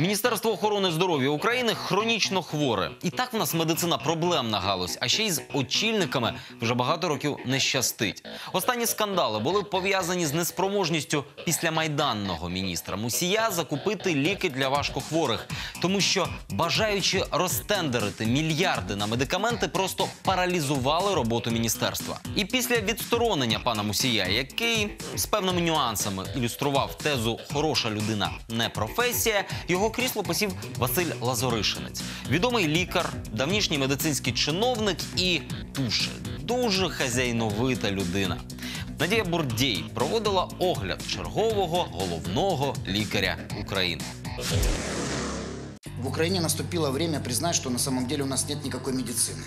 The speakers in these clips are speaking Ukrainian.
Міністерство охорони здоров'я України хронічно хворе. І так в нас медицина проблемна галузь, а ще й з очільниками вже багато років не щастить. Останні скандали були пов'язані з неспроможністю післямайданного міністра Мусія закупити ліки для важкохворих, тому що бажаючи розтендерити мільярди на медикаменти, просто паралізували роботу міністерства. І після відсторонення пана Мусія, який з певними нюансами ілюстрував тезу хороша людина не професія, його крісло посів Василь Лазоришинець, відомий лікар, давнішній медицинський чиновник і дуже, дуже хазяйновита людина. Надія Бурдєй проводила огляд чергового головного лікаря України. В Украине наступило время признать, что на самом деле у нас нет никакой медицины.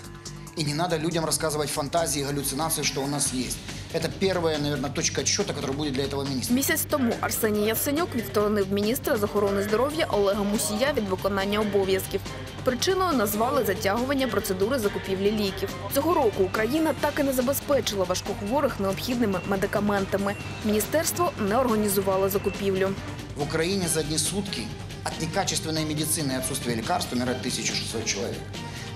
И не надо людям рассказывать фантазии и галлюцинации, что у нас есть. Это первая, наверное, точка отсчета, которая будет для этого министра. Місяць тому Арсеній Яценюк відсторонив міністра з охорони здоров'я Олега Мусія від виконання обов'язків. Причиною назвали затягування процедури закупівлі ліків. Цього року Україна так і не забезпечила важкохворих необхідними медикаментами. Міністерство не організувало закупівлю. В Украине за одни сутки от некачественной медицины и отсутствия лекарств умирает 1600 человек.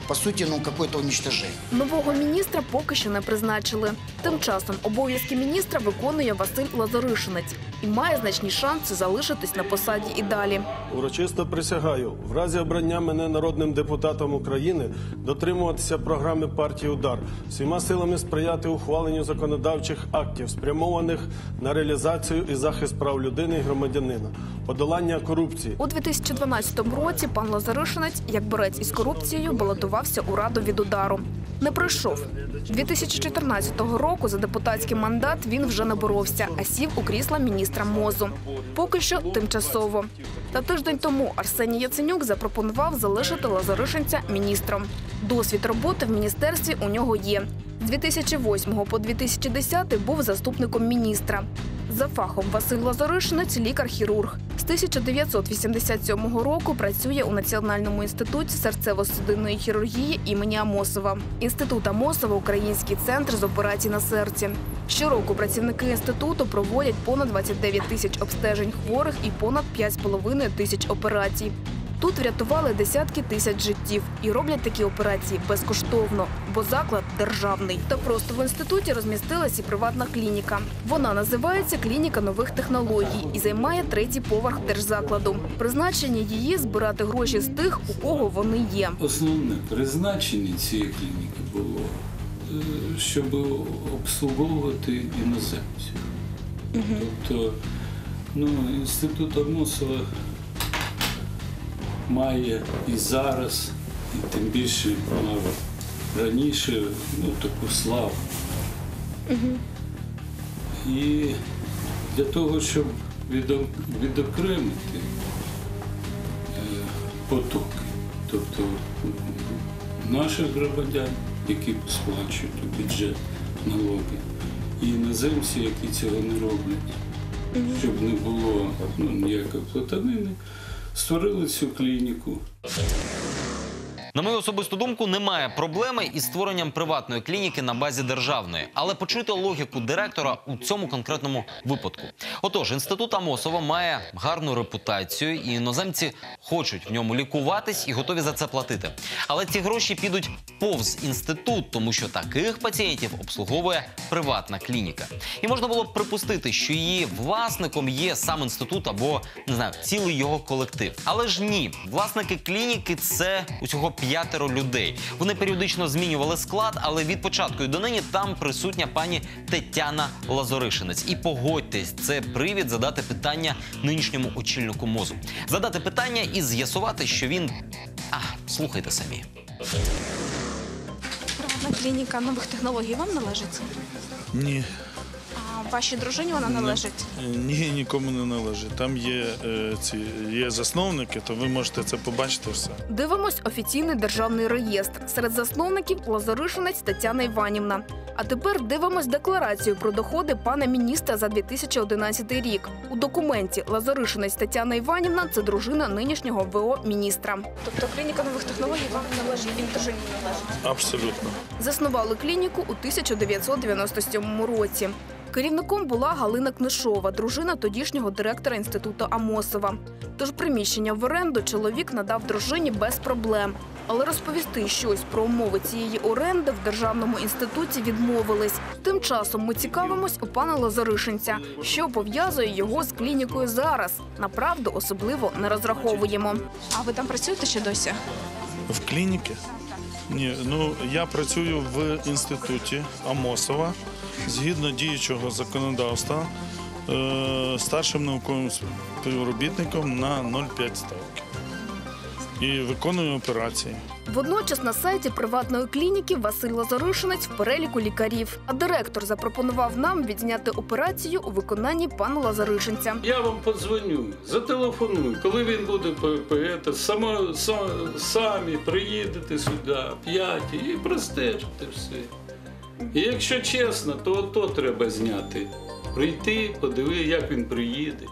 По сути, ну, какое-то уничтожение. Нового міністра поки що не призначили. Тим часом обов'язки міністра виконує Василь Лазаришинець і має значні шанси залишитись на посаді і далі. Урочисто присягаю в разі обрання мене народним депутатом України дотримуватися програми партії Удар всіма силами сприяти ухваленню законодавчих актів, спрямованих на реалізацію і захист прав людини і громадянина, подолання корупції. У 2012 році пан Лазаришинець, як борець із корупцією, балотувався у раду від удару. Не пройшов. 2014 року за депутатський мандат він вже не боровся, а сів у крісла міністра МОЗу. Поки що тимчасово. Та тиждень тому Арсеній Яценюк запропонував залишити Лазаришинця міністром. Досвід роботи в міністерстві у нього є. З 2008 по 2010 був заступником міністра. За фахом Василь Лазаришинець – лікар-хірург. З 1987 року працює у Національному інституті серцево-судинної хірургії імені Амосова. Інститут Амосова – український центр з операцій на серці. Щороку працівники інституту проводять понад 29 тисяч обстежень хворих і понад 5,5 тисяч операцій. Тут врятували десятки тисяч життів і роблять такі операції безкоштовно, бо заклад державний. Та просто в інституті розмістилась і приватна клініка. Вона називається клініка нових технологій і займає третій поверх держзакладу. Призначення її збирати гроші з тих, у кого вони є. Основне призначення цієї клініки було, е, щоб обслуговувати іноземців. Тобто, ну, інститут Амосова має і зараз, і тим більше мав раніше ну, таку славу. І для того, щоб відокремити е, потоки, тобто наших громадян, які сплачують у бюджет налоги, і іноземці, які цього не роблять, щоб не було ну, ніякої платанини, створили цю клініку. На мою особисту думку, немає проблеми із створенням приватної клініки на базі державної, але почуйте логіку директора у цьому конкретному випадку. Отож, інститут Амосова має гарну репутацію, і іноземці хочуть в ньому лікуватись і готові за це платити. Але ці гроші підуть повз інститут, тому що таких пацієнтів обслуговує приватна клініка. І можна було б припустити, що її власником є сам інститут або не знаю, цілий його колектив. Але ж ні, власники клініки це усього п'ятеро людей. Вони періодично змінювали склад, але від початку і донині там присутня пані Тетяна Лазоришинець. І погодьтесь, це привід задати питання нинішньому очільнику мозу. Задати питання і з'ясувати, що він. А, слухайте самі. Приватна клініка нових технологій вам належить? Ні, вашій дружині вона належить? ні, нікому не належить. Там є е, ці є засновники, то ви можете це побачити все. Дивимось офіційний державний реєстр. Серед засновників Лазаришинець Тетяна Іванівна. А тепер дивимось декларацію про доходи пана міністра за 2011 рік. У документі Лазаришинець Тетяна Іванівна це дружина нинішнього ВО міністра. Тобто клініка нових технологій вам належить, і дружині належить. Абсолютно. Заснували клініку у 1997 році. Керівником була Галина Книшова, дружина тодішнього директора інституту Амосова. Тож приміщення в оренду чоловік надав дружині без проблем. Але розповісти щось про умови цієї оренди в державному інституті відмовились. Тим часом ми цікавимось у пана Лазаришинця, що пов'язує його з клінікою зараз. На правду особливо не розраховуємо. А ви там працюєте ще досі? В клініки? Ні, ну я працюю в інституті Амосова згідно діючого законодавства е, старшим науковим співробітником на 0,5 ставки. І виконую операції. Водночас на сайті приватної клініки Василь Лазаришинець в переліку лікарів. А директор запропонував нам відзняти операцію у виконанні пана Лазаришинця. Я вам подзвоню, зателефоную, коли він буде по- по- само, са- самі приїдете сюди, п'яті, і простежите все. І якщо чесно, то ото треба зняти. Прийти, подиви, як він приїде.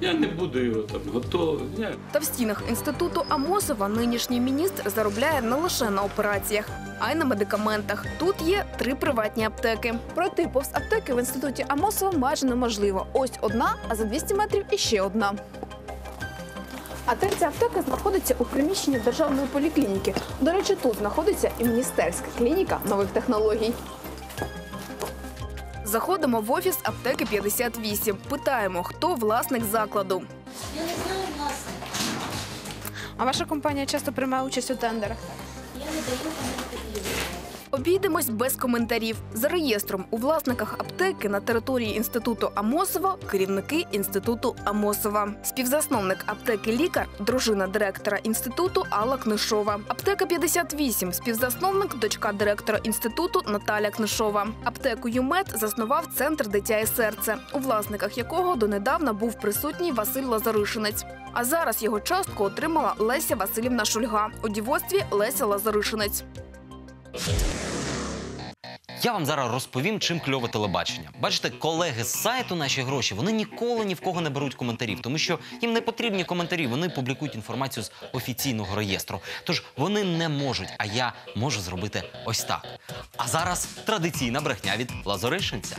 Я не буду його там готовий. Я Та в стінах інституту Амосова нинішній міністр заробляє не лише на операціях, а й на медикаментах. Тут є три приватні аптеки. Пройти повз аптеки в інституті Амосова майже неможливо. Ось одна, а за 200 метрів іще одна. А третя аптека знаходиться у приміщенні державної поліклініки. До речі, тут знаходиться і міністерська клініка нових технологій. Заходимо в офіс аптеки 58. Питаємо, хто власник закладу. Я не знаю власника. А ваша компанія часто приймає участь у тендерах? Обійдемось без коментарів. За реєстром у власниках аптеки на території інституту Амосова керівники інституту Амосова. Співзасновник аптеки лікар, дружина директора інституту Алла Книшова. Аптека 58 співзасновник, дочка директора інституту Наталя Книшова. Аптеку ЮМЕД заснував центр дитя і серце, у власниках якого донедавна був присутній Василь Лазаришинець. А зараз його частку отримала Леся Васильівна Шульга у дівоцтві Леся Лазаришинець. Я вам зараз розповім, чим кльове телебачення. Бачите, колеги з сайту наші гроші вони ніколи ні в кого не беруть коментарів, тому що їм не потрібні коментарі. Вони публікують інформацію з офіційного реєстру. Тож вони не можуть, а я можу зробити ось так. А зараз традиційна брехня від Лазаришинця.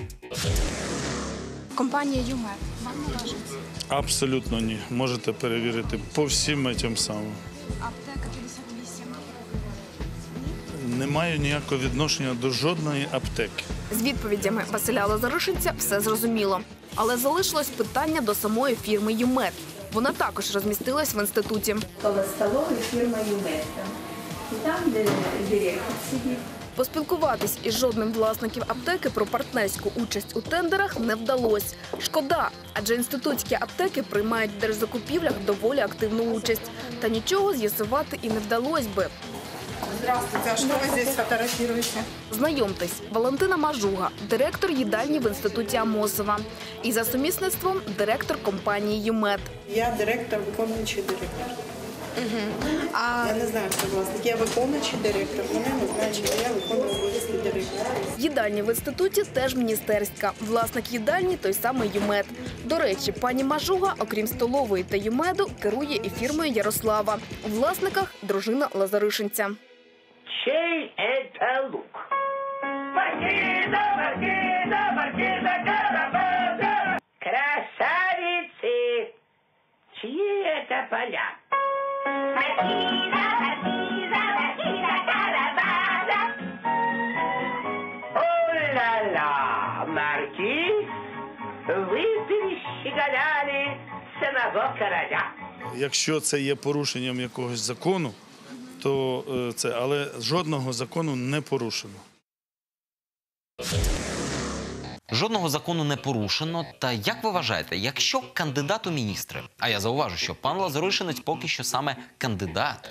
Компанія ЮМЕД. Вам належить Абсолютно ні. Можете перевірити по всім цим самим. аптека 58. Не маю ніякого відношення до жодної аптеки. З відповідями Василя Лазаришинця все зрозуміло. Але залишилось питання до самої фірми ЮМЕД. Вона також розмістилась в інституті. коло столової фірма Юмета. І там, де директор сидить. Поспілкуватись із жодним власників аптеки про партнерську участь у тендерах не вдалося. Шкода, адже інститутські аптеки приймають в держзакупівлях доволі активну участь. Та нічого з'ясувати і не вдалося би. Здравствуйте, а что вы здесь фотографируете? Знайомтесь, Валентина Мажуга, директор їдальні в інституті Амосова. І за сумісництвом директор компанії ЮМЕД. Я директор, виконуючий директор. Я не знаю, хто власник. Я виконуючий директор. Вони не знають, що я виконую обов'язки директора. Їдальня в інституті теж міністерська. Власник їдальні той самий ЮМЕД. До речі, пані Мажуга, окрім столової та ЮМЕДу, керує і фірмою Ярослава. У власниках дружина Лазаришинця. Чей это лук? Маркиза, маркиза, маркиза Карабаса! Красавицы! Чьи это поля? Маркиза, маркиза, маркиза Карабаса! О-ла-ла, маркиз, вы перещеголяли самого короля. Якщо це є порушенням якогось закону, то е, це, але жодного закону не порушено. Жодного закону не порушено. Та як ви вважаєте, якщо кандидат у міністри, а я зауважу, що пан Лазаришинець поки що саме кандидат.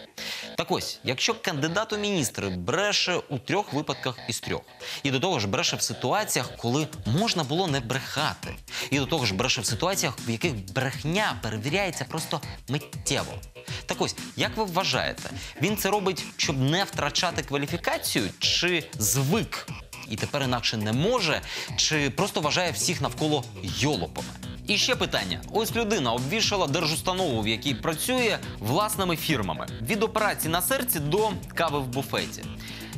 Так ось, якщо кандидат у міністри бреше у трьох випадках із трьох, і до того ж бреше в ситуаціях, коли можна було не брехати, і до того ж бреше в ситуаціях, в яких брехня перевіряється просто миттєво. Так ось, як ви вважаєте, він це робить, щоб не втрачати кваліфікацію, чи звик і тепер інакше не може, чи просто вважає всіх навколо йолопами? І ще питання: ось людина обвішала держустанову, в якій працює власними фірмами від операції на серці до кави в буфеті.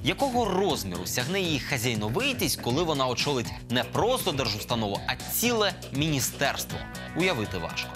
Якого розміру сягне її хазяйновитість, коли вона очолить не просто держустанову, а ціле міністерство? Уявити важко.